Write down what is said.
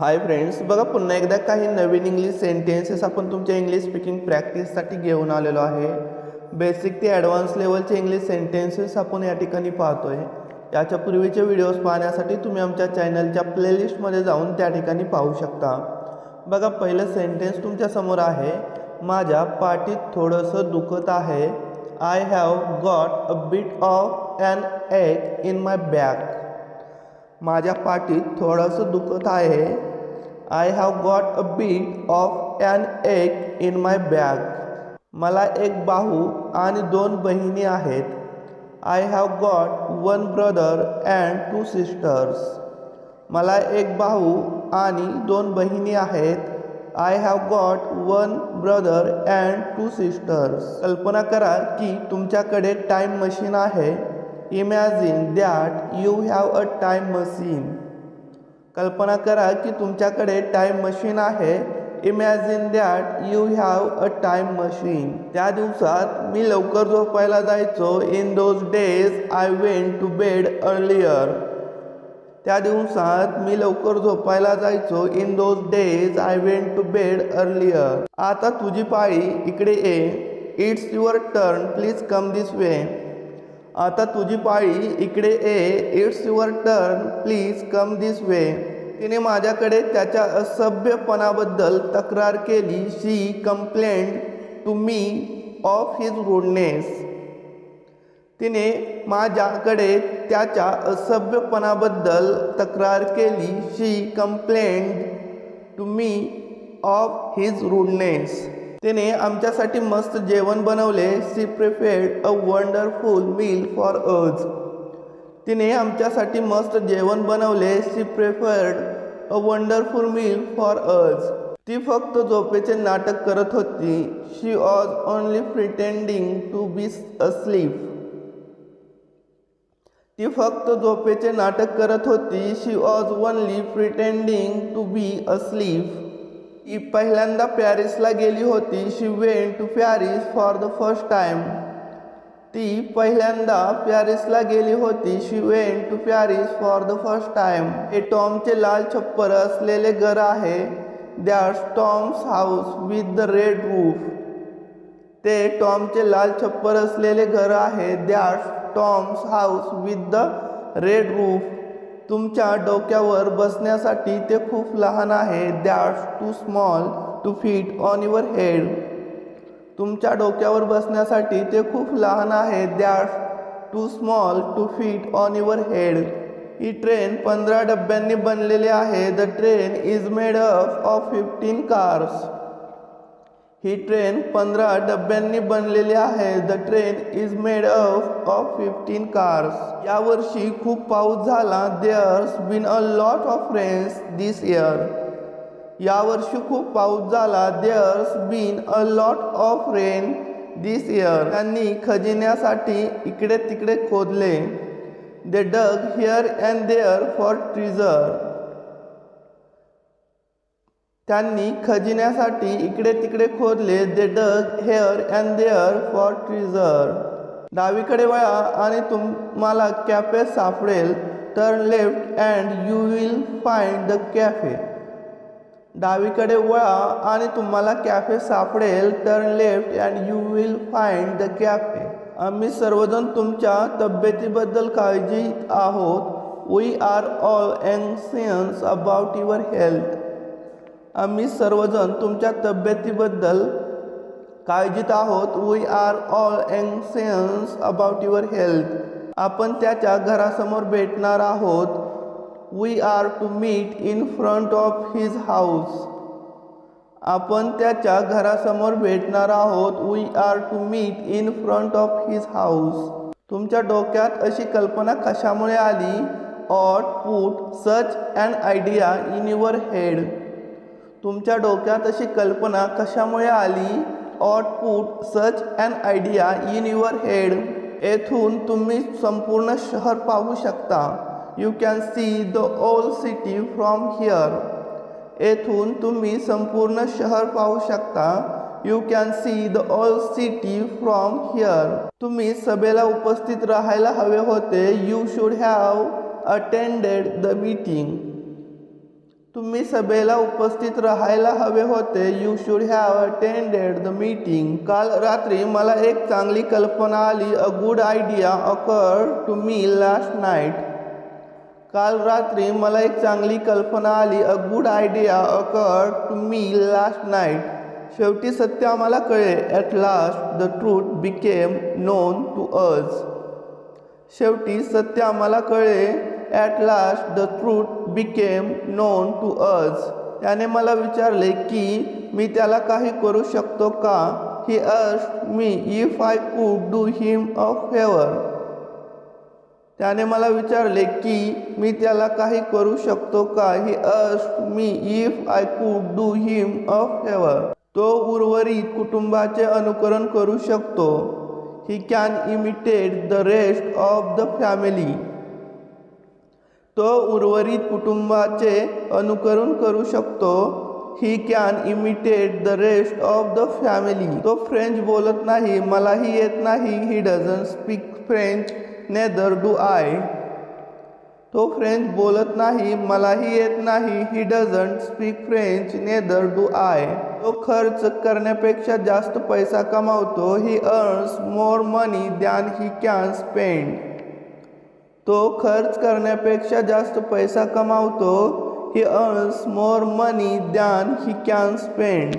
Hi friends बघा पुन्हा एकदा काही नवीन इंग्लिश सेंटेन्सेस आपण तुमच्या इंग्लिश स्पीकिंग प्रॅक्टिससाठी घेऊन आलेलो आहे. बेसिक ते ॲडव्हान्स लेवलचे इंग्लिश सेंटेन्सेस आपण या ठिकाणी पाहतोय. याच्या पूर्वीचे व्हिडिओज पाहण्यासाठी तुम्ही आमच्या चॅनलच्या प्लेलिस्टमध्ये जाऊन त्या ठिकाणी पाहू शकता. बघा पहिलं सेंटेन्स तुमच्यासमोर आहे. माझ्या पाठीत थोडंसं दुखत आहे. I have got a bit of an egg in my back माझ्या पाठीत थोडंसं दुखत आहे. I have got a bit of an egg in my bag मला एक भाऊ आणि दोन बहिणी आहेत. I have got one brother and two sisters मला एक भाऊ आणि दोन बहिणी आहेत. I have got one brother and two sisters कल्पना करा की तुमच्याकडे टाईम मशीन आहे. Imagine that you have a time machine कल्पना करा की तुमच्याकडे टाईम मशीन आहे. Imagine that you have a time machine त्या दिवसात मी लवकर झोपायला जायचो. In those days I went to bed earlier त्या दिवसात मी लवकर झोपायला जायचो. In those days I went to bed earlier आता तुझी पाळी इकडे ये. It's your turn please come this way आता तुझी पाळी इकडे ए it's your turn please come this way तिने माझ्याकडे त्याच्या असभ्यपणाबद्दल तक्रार केली. She complained to me of his rudeness तिने माझ्याकडे त्याच्या असभ्यपणाबद्दल तक्रार केली. She complained to me of his rudeness तिने आमच्यासाठी मस्त जेवण बनवले. She prepared a wonderful meal for us. तिने आमच्यासाठी मस्त जेवण बनवले. She preferred a wonderful meal for us. ती फक्त झोपेचे नाटक करत होती. She was only pretending to be asleep. ती फक्त झोपेचे नाटक करत होती. She was only pretending to be asleep. ती पहिल्यांदा पॅरिसला गेली होती she went to Paris for the first time ती पहिल्यांदा पॅरिसला गेली होती she went to Paris for the first time हे टॉमचे लाल छप्पर असलेले घर आहे. That's Tom's house with the red roof ते टॉमचे लाल छप्पर असलेले घर आहे. That's Tom's house with the red roof तुमच्या डोक्यावर बसण्यासाठी ते खूप लहान आहे. That's too small to fit on your head तुमच्या डोक्यावर बसण्यासाठी ते खूप लहान आहे. That's too small to fit on your head he train पंधरा डब्यांनी बनलेली आहे. The train is made up of fifteen cars he train पंधरा डब्यांनी बनलेली आहे. The train is made up of fifteen cars यावर्षी खूप पाऊस झाला. There's been a lot of rains this year यावर्षी खूप पाऊस झाला. There's been a lot of rain this year त्यांनी खजिन्यासाठी इकडे तिकडे खोदले. They dug here and there for treasure त्यांनी खजिन्यासाठी इकडे तिकडे खोदले they dug here and there for treasure डावीकडे वळा आणि तुम्हाला कॅफे सापडेल turn left and you will find the cafe. डावीकडे वळा आणि तुम्हाला कॅफे सापडेल turn left and you will find the cafe. आम्ही सर्वजण तुमच्या तब्येतीबद्दल काळजीत आहोत. वी आर ऑल अँक्सियन्स अबाउट युअर हेल्थ आम्ही सर्वजण तुमच्या तब्येतीबद्दल काळजीत आहोत. वी आर ऑल अँक्सियन्स अबाउट युअर हेल्थ आपण त्याच्या घरासमोर भेटणार आहोत. We are to meet in front of his house आपण त्याच्या घरासमोर भेटणार आहोत. We are to meet in front of his house तुमच्या डोक्यात अशी कल्पना कशामुळे आली? What put such an idea in your head तुमच्या डोक्यात अशी कल्पना कशामुळे आली? What put such an idea in your head येथून तुम्ही संपूर्ण शहर पाहू शकता. You can see the whole city from here येथून तुम्ही संपूर्ण शहर पाहू शकता. You can see the all city from here तुम्ही सभेला उपस्थित राहायला हवे होते. You should have attended the meeting तुम्ही सभेला उपस्थित राहायला हवे होते. You should have attended the meeting काल रात्री मला एक चांगली कल्पना आली. A good idea occurred to me last night काल रात्री मला एक चांगली कल्पना आली. A good idea occur to me last night शेवटी सत्य आम्हाला कळे at last the truth became known to us शेवटी सत्य आम्हाला कळे at last the truth became known to us त्याने मला विचारले की मी त्याला काही करू शकतो का? He asked me if I could do him a favour त्याने मला विचारले की मी त्याला काही करू शकतो का? He asked me if I could do him a favour तो उर्वरित कुटुंबाचे अनुकरण करू शकतो. He can imitate the rest of the family तो उर्वरित कुटुंबाचे अनुकरण करू शकतो. He can imitate the rest of the family तो फ्रेंच बोलत नाही मलाही येत नाही. He doesn't speak French neither do I तो फ्रेंच बोलत नाही मलाही येत नाही. He doesn't speak French neither do I तो खर्च करण्यापेक्षा जास्त पैसा कमावतो. He earns more money than he can spend तो खर्च करण्यापेक्षा जास्त पैसा कमावतो he earns more money than he can spend.